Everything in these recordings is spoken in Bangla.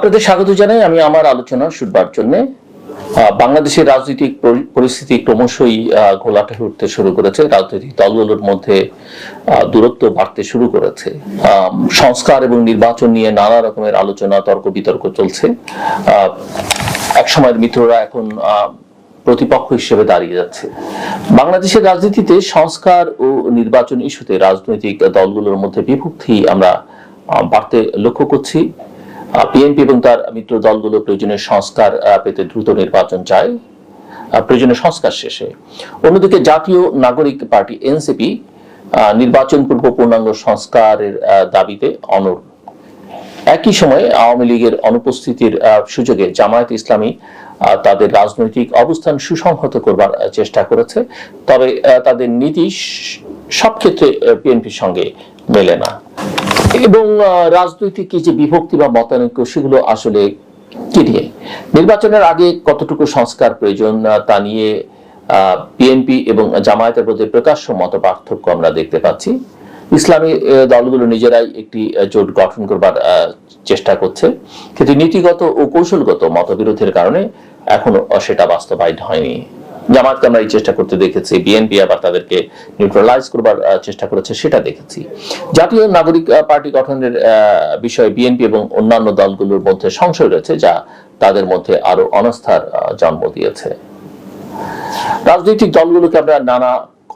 আপনাদের স্বাগত জানাই। আমি আমার আলোচনা শুনবার জন্য বাংলাদেশের রাজনৈতিক পরি- পরিস্থিতি ক্রমশই ঘোলাটে উঠতে শুরু করেছে। রাজনৈতিক দলগুলোর মধ্যে দূরত্ব বাড়তে শুরু করেছে। সংস্কার এবং নির্বাচন নিয়ে নানা রকমের আলোচনা তর্ক বিতর্ক চলছে। এক সময়ের মিত্ররা এখন প্রতিপক্ষ হিসেবে দাঁড়িয়ে যাচ্ছে। বাংলাদেশের রাজনীতিতে সংস্কার ও নির্বাচন ইস্যুতে রাজনৈতিক দলগুলোর মধ্যে বিভক্তি আমরা বাড়তে লক্ষ্য করছি। বিএনপি এবং তার মিত্র দলগুলো প্রয়োজনীয় সংস্কার পেতে দ্রুত নির্বাচন চায়। প্রয়োজনীয় সংস্কার শেষে। অন্যদিকে জাতীয় নাগরিক পার্টি এনসিপি নির্বাচন পূর্ব পূর্ণাঙ্গ সংস্কারের দাবিতে অনড়। একই সময়ে আওয়ামী লীগের অনুপস্থিতির সুযোগে জামায়াত ইসলামী তাদের রাজনৈতিক অবস্থান সুসংহত করবার চেষ্টা করেছে। তবে তাদের নীতি সব ক্ষেত্রে বিএনপির সঙ্গে মেলে না। এবং রাজনৈতিক যে বিভক্তি বা মতানৈক্য, সেগুলো আসলে কি নিয়ে নির্বাচনের আগে কতটুকু সংস্কার প্রয়োজন তা নিয়ে বিএনপি এবং জামায়াতের মধ্যে প্রকাশ্য মত পার্থক্য আমরা দেখতে পাচ্ছি। ইসলামী দলগুলো নিজেরাই একটি জোট গঠন করবার চেষ্টা করছে। কিন্তু নীতিগত ও কৌশলগত মতবিরোধের কারণে এখনও সেটা বাস্তবায়ন হয়নি। জামাতকে আমরা এই চেষ্টা করতে দেখেছি, বিএনপি আবার তাদেরকে নিউট্রালাইজ করবার চেষ্টা করেছে, সেটা দেখেছি। জাতীয় নাগরিক পার্টি গঠনের বিষয়ে বিএনপি এবং অন্যান্য দলগুলোর মধ্যে সংশয় রয়েছে, যা তাদের মধ্যে আরও অনাস্থার জন্ম দিয়েছে। রাজনৈতিক দলগুলোকে আমরা নানা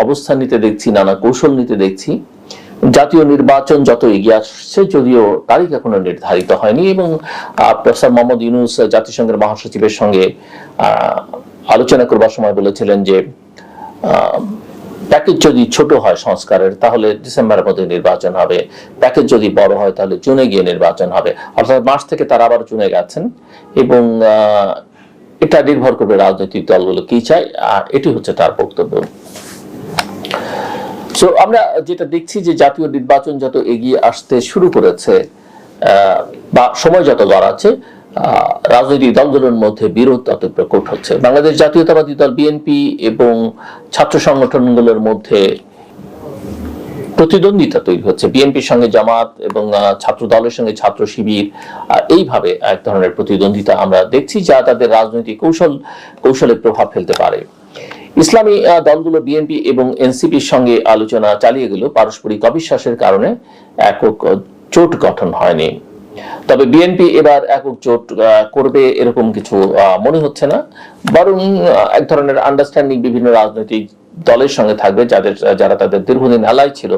অবস্থান নিতে দেখছি, নানা কৌশল নিতে দেখছি। জাতীয় নির্বাচন যত এগিয়ে আসছে, যদিও তারিখ এখনও নির্ধারিত হয়নি এবং প্রফেসর মোহাম্মদ ইউনুস জাতিসংঘের মহাসচিবের সঙ্গে আলোচনা করবার সময় বলেছিলেন যে প্যাকেজ যদি ছোট হয় সংস্কারের, তাহলে ডিসেম্বরের মধ্যে নির্বাচন হবে। প্যাকেজ যদি বড় হয়, তাহলে জুনে গিয়ে নির্বাচন হবে। অর্থাৎ মার্চ থেকে তারা আবার জুনে গেছেন এবং এটা নির্ভর করবে রাজনৈতিক দলগুলো কি চায়, আর এটি হচ্ছে তার বক্তব্য। তো আমরা যেটা দেখছি যে জাতীয় নির্বাচন যত এগিয়ে আসতে শুরু করেছে বা সময় যত গড়াচ্ছে রাজনৈতিক দলগুলোর মধ্যে বিরোধ তত প্রকট হচ্ছে। বাংলাদেশ জাতীয়তাবাদী দল বিএনপি এবং ছাত্র সংগঠনগুলোর মধ্যে প্রতিদ্বন্দ্বিতা তৈরি হচ্ছে। বিএনপির সঙ্গে জামাত এবং ছাত্র দলের সঙ্গে ছাত্র শিবির এইভাবে এক ধরনের প্রতিদ্বন্দ্বিতা আমরা দেখছি যা তাদের রাজনৈতিক কৌশল কৌশলে প্রভাব ফেলতে পারে। ইসলামী দলগুলো বিএনপি এবং এনসিপির সঙ্গে আলোচনা চালিয়ে গেল পারস্পরিক অবিশ্বাসের কারণে একক জোট গঠন হয়নি। তবে বিএনপি এবার একক জোট করবে এরকম কিছু মনে হচ্ছে না। বরং এক ধরনের আন্ডারস্ট্যান্ডিং বিভিন্ন রাজনৈতিক দলের সঙ্গে থাকবে যাদের, যারা তাদের দীর্ঘদিন আলাই ছিল।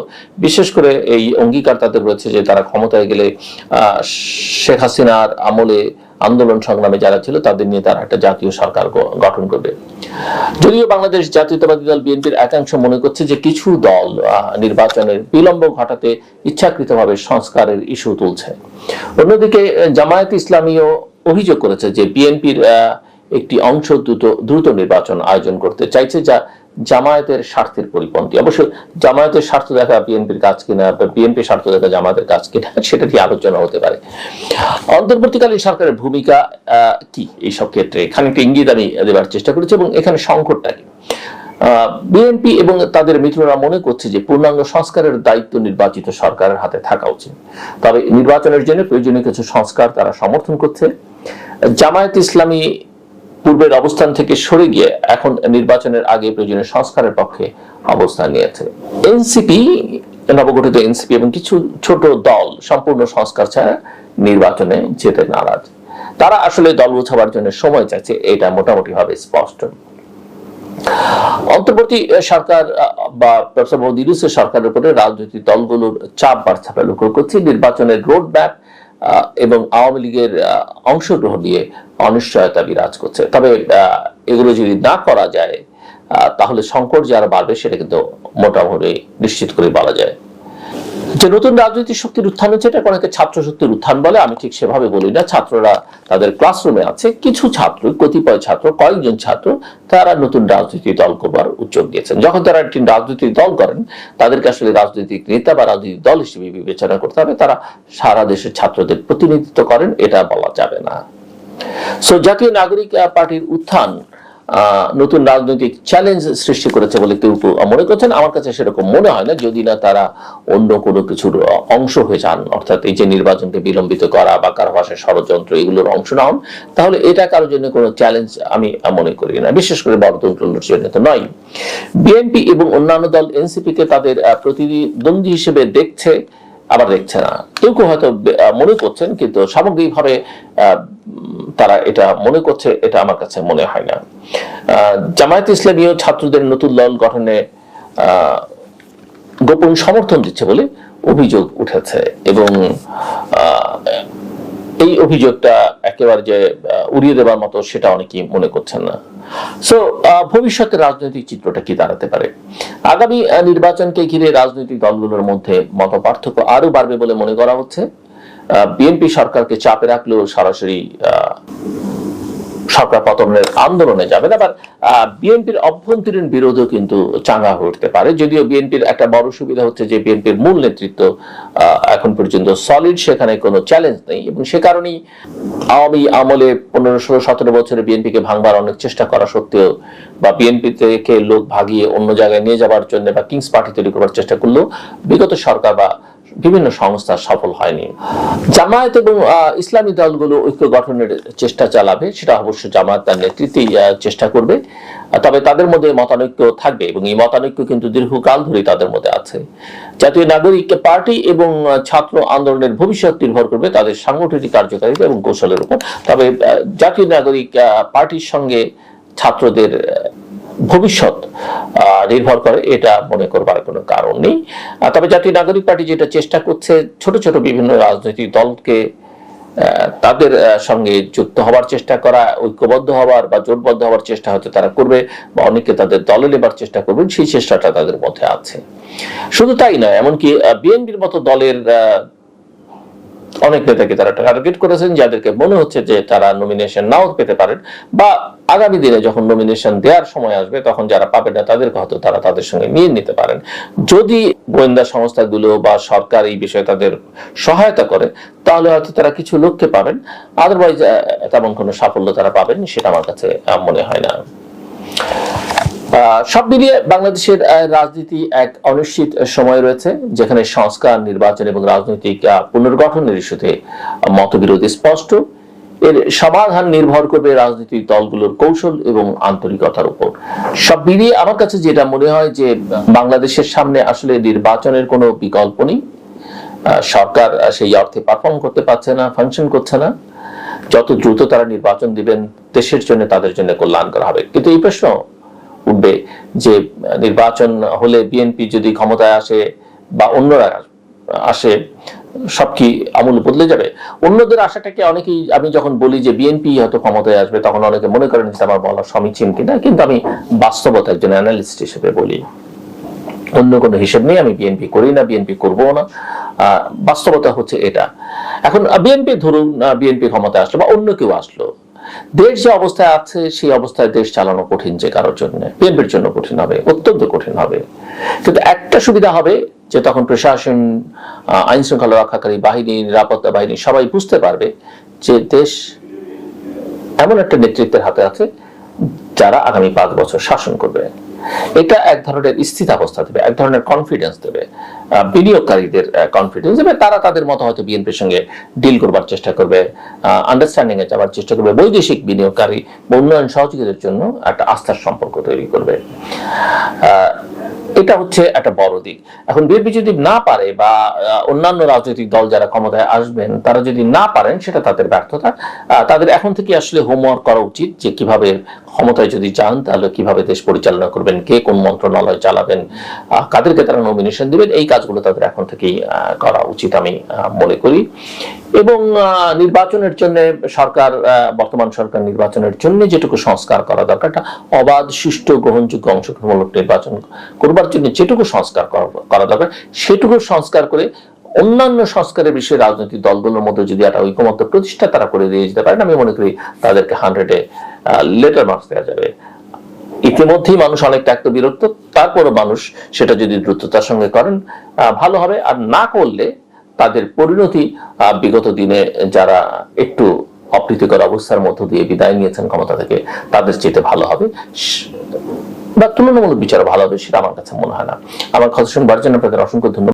বিশেষ করে এই অঙ্গীকার তাদের রয়েছে যে তারা ক্ষমতায় গেলে শেখ হাসিনার আমলে আন্দোলন সংগ্রামে যারা ছিল, তাদের নিয়ে তারা একটা জাতীয় সরকার গঠন করবে। যদিও বাংলাদেশ জাতীয়তাবাদী দল বিএনপির একাংশ মনে করছে যে কিছু দল নির্বাচনের বিলম্ব ঘটাতে ইচ্ছাকৃতভাবে সংস্কারের ইস্যু তুলছে। অন্যদিকে জামায়াত ইসলামীও অভিযোগ করেছে যে বিএনপির একটি অংশ দ্রুত দ্রুত নির্বাচন আয়োজন করতে চাইছে, যা জামায়াতের স্বার্থের পরিপন্থী। অবশ্য জামায়াতের স্বার্থ দেখা বিএনপির কাজ কিনা বা বিএনপির স্বার্থ দেখা জামায়াতের কাজ কিনা, সেটা দিয়ে আলোচনা হতে পারে। অন্তর্বর্তীকালীন সরকারের ভূমিকা কি এইসব ক্ষেত্রে? এখানে খানিকটা ইঙ্গিত আমি দেওয়ার চেষ্টা করেছি এবং এখানে সংকটটা কি? বিএনপি এবং তাদের মিত্ররা মনে করছে যে পূর্ণাঙ্গ সংস্কারের দায়িত্ব নির্বাচিত সরকারের হাতে থাকা উচিত। তবে নির্বাচনের জন্য প্রয়োজনীয় কিছু সংস্কার তারা সমর্থন করছে। জামায়াত ইসলামী পূর্বের অবস্থান থেকে সরে গিয়ে এখন নির্বাচনের আগে প্রয়োজনীয় সংস্কারের পক্ষে অবস্থান নিয়েছে। এনসিপি, নবগঠিত এনসিপি এবং কিছু ছোট দল সম্পূর্ণ সংস্কার ছাড়া নির্বাচনে যেতে নারাজ। তারা আসলে দল গোছাবার জন্য সময় চাইছে, এটা মোটামুটি ভাবে স্পষ্ট। অন্তর্বর্তী সরকার, বা ইউনূসের সরকারের উপরে রাজনৈতিক দলগুলোর চাপ বাড়ছে লক্ষ্য করছি। নির্বাচনের রোড ম্যাপ এবং আওয়ামী লীগের অংশগ্রহণ নিয়ে অনিশ্চয়তা বিরাজ করছে। তবে এগুলো যদি না করা যায় তাহলে সংকট যারা বাড়বে সেটা কিন্তু মোটামুটি নিশ্চিত করে বলা যায়। যে নতুন রাজনৈতিক শক্তির উত্থান হচ্ছে, এটা অনেকে ছাত্র শক্তির উত্থান বলে, আমি ঠিক সেভাবে বলি না। ছাত্ররা তাদের ক্লাসরুমে আছে। কিছু ছাত্র, কতিপয় ছাত্র, কয়েকজন ছাত্র, তারা নতুন রাজনৈতিক দল করবার উদ্যোগ দিয়েছেন যখন তারা একটি রাজনৈতিক দল করেন, তাদেরকে আসলে রাজনৈতিক নেতা বা রাজনৈতিক দল হিসেবে বিবেচনা করতে হবে। তারা সারা দেশের ছাত্রদের প্রতিনিধিত্ব করেন, এটা বলা যাবে না। সো জাতীয় নাগরিক পার্টির উত্থান নতুন রাজনৈতিক চ্যালেঞ্জ সৃষ্টি করেছে বলে কেউ কেউ মনে করছেন? আমার কাছে সেরকম মনে হয় না, যদি না তারা অন্য কোনো কিছুর অংশ হয়ে যান, অর্থাৎ এই যে নির্বাচনকে বিলম্বিত করা বা কারও ভাষায় ষড়যন্ত্র এগুলোর অংশ না হন, তাহলে এটা কারোর জন্য কোনো চ্যালেঞ্জ আমি মনে করি না। বিশেষ করে বড়দলগুলোর জন্য তো নয়। বিএনপি এবং অন্যান্য দল এনসিপি কে তাদের প্রতিদ্বন্দ্বী হিসেবে দেখছে, আবার দেখছে না। কেউ কেউ হয়তো মনে করছেন, কিন্তু সামগ্রিকভাবে তারা এটা মনে করছে, এটা আমার কাছে মনে হয় না। জামায়াত ইসলামীয় ছাত্রদের নতুন দল গঠনে গোপন সমর্থন দিচ্ছে বলে অভিযোগ উঠেছে এবং এই অভিযোগটা একেবারে যে উড়িয়ে দেওয়ার মতো সেটা অনেকেই মনে করছেন না। সো ভবিষ্যতের রাজনৈতিক চিত্রটা কি দাঁড়াতে পারে? আগামী নির্বাচনকে ঘিরে রাজনৈতিক দলগুলোর মধ্যে মত পার্থক্য আরও বাড়বে বলে মনে করা হচ্ছে। বিএনপি সরকারকে চাপে রাখলেও সরাসরি সরকার পতনের আন্দোলনে যাবেন। আবার বিএনপির অভ্যন্তরীণ বিরোধও কিন্তু চাঙ্গা উঠতে পারে। যদিও বিএনপির একটা বড় সুবিধা হচ্ছে যে বিএনপির মূল নেতৃত্ব এখন পর্যন্ত সলিড, সেখানে কোনো চ্যালেঞ্জ নেই এবং সে কারণেই আওয়ামী আমলে পনেরো, ষোলো, সতেরো বছরে বিএনপিকে ভাঙবার অনেক চেষ্টা করা সত্ত্বেও বা বিএনপি থেকে লোক ভাগিয়ে অন্য জায়গায় নিয়ে যাবার জন্য বা কিংস পার্টি তৈরি করার চেষ্টা করলেও বিগত সরকার বা বিভিন্ন সংস্থা সফল হয়নি। জামায়াত এবং ইসলামী দলগুলো ঐক্য গঠনের চেষ্টা চালাবে, সেটা অবশ্য জামায়াত তার নেতৃত্বেই চেষ্টা করবে। তবে তাদের মধ্যে মতানৈক্য থাকবে এবং এই মতানৈক্য কিন্তু দীর্ঘকাল ধরেই তাদের মধ্যে আছে। জাতীয় নাগরিক পার্টি এবং ছাত্র আন্দোলনের ভবিষ্যৎ নির্ভর করবে তাদের সাংগঠনিক কার্যকারিতা এবং কৌশলের উপর। তবে জাতীয় নাগরিক পার্টির সঙ্গে ছাত্রদের ভবিষ্যৎ নির্ভর করে, এটা মনে করবার কোনো কারণ নেই। তবে জাতীয় নাগরিক পার্টি যেটা চেষ্টা করছে, ছোট ছোট বিভিন্ন রাজনৈতিক দলকে তাদের সঙ্গে যুক্ত হবার চেষ্টা করা, ঐক্যবদ্ধ হবার বা জোটবদ্ধ হবার চেষ্টা হয়তো তারা করবে বা অনেকে তাদের দলে নেবার চেষ্টা করবেন, সেই চেষ্টাটা তাদের মধ্যে আছে। শুধু তাই নয়, এমনকি বিএনপির মতো দলের অনেক নেতাকে তারা টার্গেট করেছেন, যাদেরকে মনে হচ্ছে যে তারা নমিনেশন নাও পেতে পারেন বা আগামী দিনে যখন নমিনেশন দেওয়ার সময় আসবে, তখন যারা পাবে না তাদেরকে হয়তো তারা তাদের সঙ্গে নিয়ে নিতে পারেন। যদি গোয়েন্দা সংস্থাগুলো বা সরকার এই বিষয়ে তাদের সহায়তা করে, তাহলে হয়তো তারা কিছু লোককে পাবেন। আদারওয়াইজ তেমন কোনো সাফল্য তারা পাবেন সেটা আমার কাছে মনে হয় না। সব মিলিয়ে বাংলাদেশের রাজনীতি এক অনিশ্চিত সময় রয়েছে, যেখানে সংস্কার, নির্বাচন এবং রাজনৈতিক পুনর্গঠনের ইস্যুতে মতবিরোধ স্পষ্ট। এর সমাধান নির্ভর করবে রাজনৈতিক দলগুলোর কৌশল এবং আন্তরিকতার উপর। সব মিলিয়ে আমার কাছে যেটা মনে হয় যে, বাংলাদেশের সামনে আসলে নির্বাচনের কোনো বিকল্প নেই। সরকার সেই অর্থে পারফর্ম করতে পারছে না ফাংশন করছে না। যত দ্রুত তারা নির্বাচন দিবেন, দেশের জন্য তাদের জন্য কল্যাণ করা হবে। কিন্তু এই প্রশ্ন উঠবে যে, নির্বাচন হলে বিএনপি যদি ক্ষমতায় আসে বা অন্যরা আসে সব কি আমূল বদলে যাবে? অন্যদের আশাটাকে অনেকেই, আমি যখন বলি যে বিএনপি হয়তো ক্ষমতায় আসবে, তখন অনেকে মনে করেন যে আমার বলা সমীচীন কিনা, কিন্তু আমি বাস্তবতা একজন অ্যানালিস্ট হিসেবে বলি। অন্য কোনো হিসেব নেই, আমি বিএনপি করি না বিএনপি করব না। বাস্তবতা হচ্ছে এটা। এখন বিএনপি ধরুন বিএনপি ক্ষমতায় আসলো বা অন্য কেউ আসলো। দেশ যে অবস্থায় আছে, সেই অবস্থায় দেশ চালানো কঠিন যে কারোর জন্য। বিএনপির জন্য কঠিন হবে, অত্যন্ত কঠিন হবে। কিন্তু একটা সুবিধা হবে যে তখন প্রশাসন আইন শৃঙ্খলা রক্ষাকারী বাহিনী নিরাপত্তা বাহিনী সবাই বুঝতে পারবে যে দেশ এমন একটা নেতৃত্বের হাতে আছে যারা আগামী পাঁচ বছর শাসন করবে। এটা এক ধরনের স্থিতাবস্থা দেবে, এক ধরনের কনফিডেন্স দেবে। বিনিয়োগকারীদের কনফিডেন্স দেবে। তারা তাদের মতো হয়তো বিএনপির সঙ্গে ডিল করবার চেষ্টা করবে আন্ডারস্ট্যান্ডিং এ যাওয়ার চেষ্টা করবে। বৈদেশিক বিনিয়োগকারী উন্নয়ন সহযোগীদের জন্য একটা আস্থার সম্পর্ক তৈরি করবে। এটা হচ্ছে একটা বড় দিক। এখন বিএনপি যদি না পারে বা অন্যান্য রাজনৈতিক দল যারা ক্ষমতায় আসবেন, তারা যদি না পারেন, সেটা তাদের ব্যর্থতা। তাদের এখন থেকে আসলে হোমওয়ার্ক করা উচিত যে কীভাবে ক্ষমতায় যদি যান, তাহলে কীভাবে দেশ পরিচালনা করবেন? কে কোন মন্ত্রণালয় চালাবেন? কাদেরকে তারা নমিনেশন দিবেন? এই কাজগুলো তাদের এখন থেকেই করা উচিত আমি মনে করি। এবং নির্বাচনের জন্য সরকার বর্তমান সরকার নির্বাচনের জন্য যেটুকু সংস্কার করা দরকার, একটা অবাধ, সুষ্ঠু, গ্রহণযোগ্য অংশগ্রহণমূলক নির্বাচন করবার জন্য যেটুকু সংস্কার করা- করা দরকার, সেটুকু সংস্কার করে অন্যান্য সংস্কারের বিষয়ে রাজনৈতিক দলগুলোর মধ্যে যদি একটা ঐকমত্য প্রতিষ্ঠা তারা করে দিয়ে যেতে পারেন, আমি মনে করি তাদেরকে হান্ড্রেডে লেটার মার্কস দেওয়া যাবে। ইতিমধ্যেই মানুষ অনেকটা একটা বিরক্ত, তারপরও মানুষ সেটা যদি দ্রুততার সঙ্গে করেন ভালো হবে। আর না করলে তাদের পরিণতি বিগত দিনে যারা একটু অপ্রীতিকর অবস্থার মধ্য দিয়ে বিদায় নিয়েছেন ক্ষমতা থেকে, তাদের চেয়ে ভালো হবে। বা তুলনামূলক বিচার ভালো হবে, সেটা আমার কাছে মনে হয় না। আমার শুনবার জন্য আপনাদের অসংখ্য ধন্যবাদ।